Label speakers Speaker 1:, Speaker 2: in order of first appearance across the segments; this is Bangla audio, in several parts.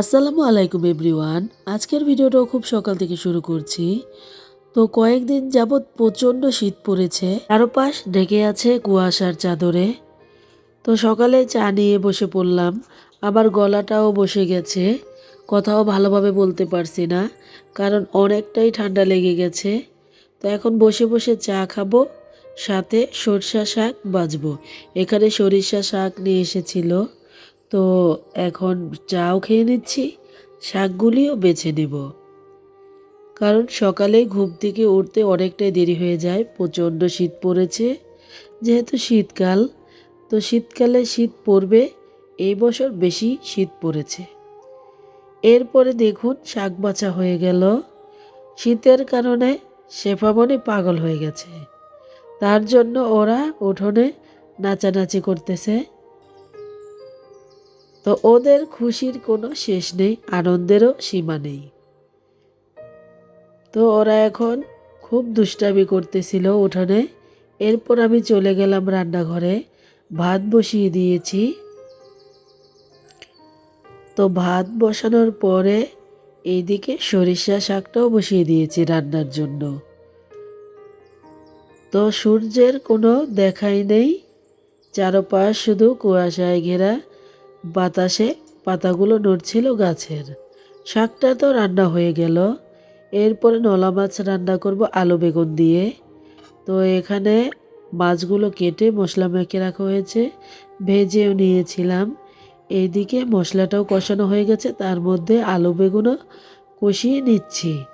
Speaker 1: আসসালামু আলাইকুম এভরিওয়ান। আজকের ভিডিওটাও খুব সকাল থেকে শুরু করছি। তো কয়েকদিন যাবৎ প্রচণ্ড শীত পড়েছে। চারপাশ ঢেকে আছে কুয়াশার চাদরে। তো সকালে চা নিয়ে বসে পড়লাম। আবার গলাটাও বসে গেছে। কথাও ভালোভাবে বলতে পারছি না, কারণ অনেকটাই ঠান্ডা লেগে গেছে। তো এখন বসে বসে চা খাব, সাথে সরষা শাক বাজবো। এখানে সরিষা শাক নিয়ে এসেছিল। তো এখন চাও খেয়ে নিচ্ছি, শাকগুলিও বেছে নেব। কারণ সকালে ঘুম থেকে উঠতে অনেকটাই দেরি হয়ে যায়, প্রচণ্ড শীত পড়েছে, যেহেতু শীতকাল, তো শীতকালে শীত পড়বে, এই বছর বেশি শীত পড়েছে। এরপরে দেখুন, শাক বাছা হয়ে গেল। শীতের কারণে শেফামনি পাগল হয়ে গেছে। তার জন্য ওরা উঠোনে নাচানাচি করতেছে। তো ওদের খুশির কোনো শেষ নেই, আনন্দেরও সীমা নেই। তো ওরা এখন খুব দুষ্টামি করতেছিল উঠোনে। এরপর আমি চলে গেলাম রান্নাঘরে। ভাত বসিয়ে দিয়েছি। তো ভাত বসানোর পরে এইদিকে সরিষা শাকটাও বসিয়ে দিয়েছি রান্নার জন্য। তো সূর্যের কোনো দেখাই নেই। চারপাশ শুধু কুয়াশায় ঘেরা। বাতাসে পাতাগুলো নড়ছিল গাছের। শাকটা তো রান্না হয়ে গেল। এরপরে নলা মাছ রান্না করব আলু বেগুন দিয়ে। তো এখানে মাছগুলো কেটে মশলা মেখে রাখা হয়েছে। ভেজেও নিয়েছিলাম। এইদিকে মশলাটাও কষানো হয়ে গেছে। তার মধ্যে আলু বেগুনও কষিয়ে নিচ্ছি।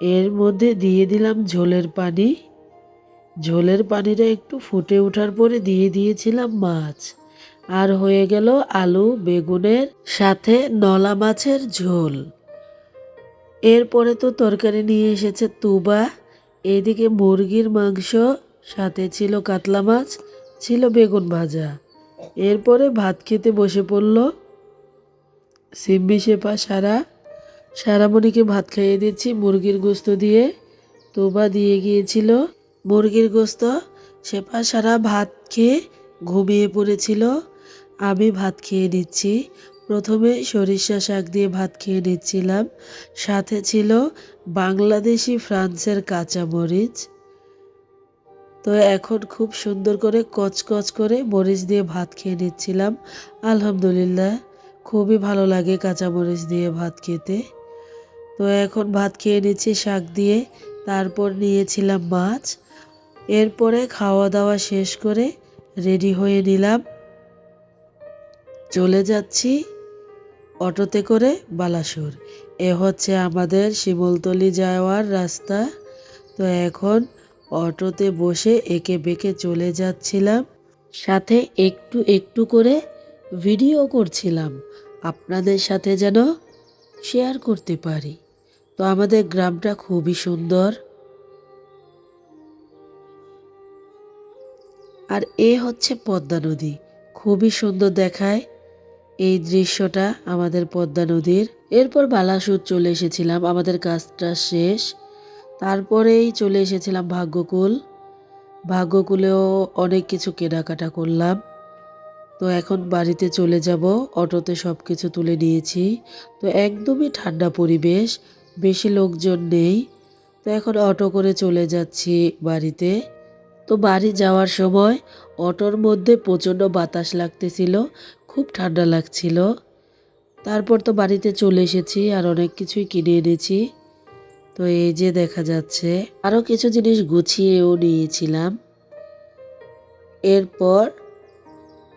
Speaker 1: এর মধ্যে দিয়ে দিলাম ঝোলের পানি। ঝোলের পানিটা একটু ফুটে ওঠার পরে দিয়ে দিয়েছিলাম মাছ। আর হয়ে গেল আলু, বেগুনের সাথে নলা মাছের ঝোল। এরপরে তো তরকারি নিয়ে এসেছে তুবা। এদিকে মুরগির মাংস, সাথে ছিল কাতলা মাছ, ছিল বেগুন ভাজা। এরপরে ভাত খেতে বসে পড়ল সিম্বি শেপা সারা। সারামণিকে ভাত খাইয়ে দিচ্ছি মুরগির গোস্ত দিয়ে। তোবা দিয়ে গিয়েছিল মুরগির গোস্ত। শেপা সারা ভাত খেয়ে ঘুমিয়ে পড়েছিল। আমি ভাত খেয়ে নিচ্ছি। প্রথমে সরিষা শাক দিয়ে ভাত খেয়ে নিচ্ছিলাম। সাথে ছিল বাংলাদেশি ফ্রান্সের কাঁচামরিচ। তো এখন খুব সুন্দর করে কচকচ করে মরিচ দিয়ে ভাত খেয়ে নিচ্ছিলাম। আলহামদুলিল্লাহ, খুবই ভালো লাগে কাঁচামরিচ দিয়ে ভাত খেতে। তো এখন ভাত খেয়ে নিচ্ছি শাক দিয়ে। তারপর নিয়েছিলাম মাছ। এরপরে খাওয়া দাওয়া শেষ করে রেডি হয়ে নিলাম। চলে যাচ্ছি অটোতে করে বালাসুর। এ হচ্ছে আমাদের শিমলতলি যাওয়ার রাস্তা। তো এখন অটোতে বসে একে বেঁকে চলে যাচ্ছিলাম। সাথে একটু একটু করে ভিডিও করছিলাম আপনাদের সাথে যেন শেয়ার করতে পারি। তো আমাদের গ্রামটা খুবই সুন্দর। আর এ হচ্ছে পদ্মা নদী। খুবই সুন্দর দেখায়। এই দৃশ্যটা আমাদের পদ্মা নদীর। এরপর বালাসুর চলে এসেছিলাম, আমাদের কাজটা শেষ। তারপরেই চলে এসেছিলাম ভাগ্যকুল। ভাগ্যকুলেও অনেক কিছু কেনাকাটা করলাম। তো এখন বাড়িতে চলে যাব, অটোতে সব কিছু তুলে নিয়েছি। তো একদমই ঠান্ডা পরিবেশ, বেশি লোকজন নেই। তো এখন অটো করে চলে যাচ্ছি বাড়িতে। তো বাড়ি যাওয়ার সময় অটোর মধ্যে প্রচণ্ড বাতাস লাগতেছিল। খুব ঠান্ডা লাগছিল। তারপর তো বাড়িতে চলে এসেছি আর অনেক কিছুই কিনে এনেছি। তো এই যে দেখা যাচ্ছে আরও কিছু জিনিস গুছিয়েও নিয়েছিলাম। এরপর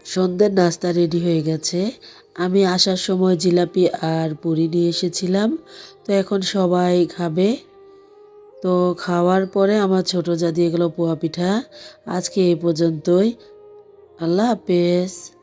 Speaker 1: সন্ধ্যের নাস্তা রেডি হয়ে গেছে। আমি আসার সময় জিলাপি আর পুরি নিয়ে এসেছিলাম। তো এখন সবাই খাবে। তো খাওয়ার পরে আমার ছোটো যা দিয়ে গেলো পোয়া পিঠা। আজকে এই পর্যন্তই। আল্লাহ হাফেজ।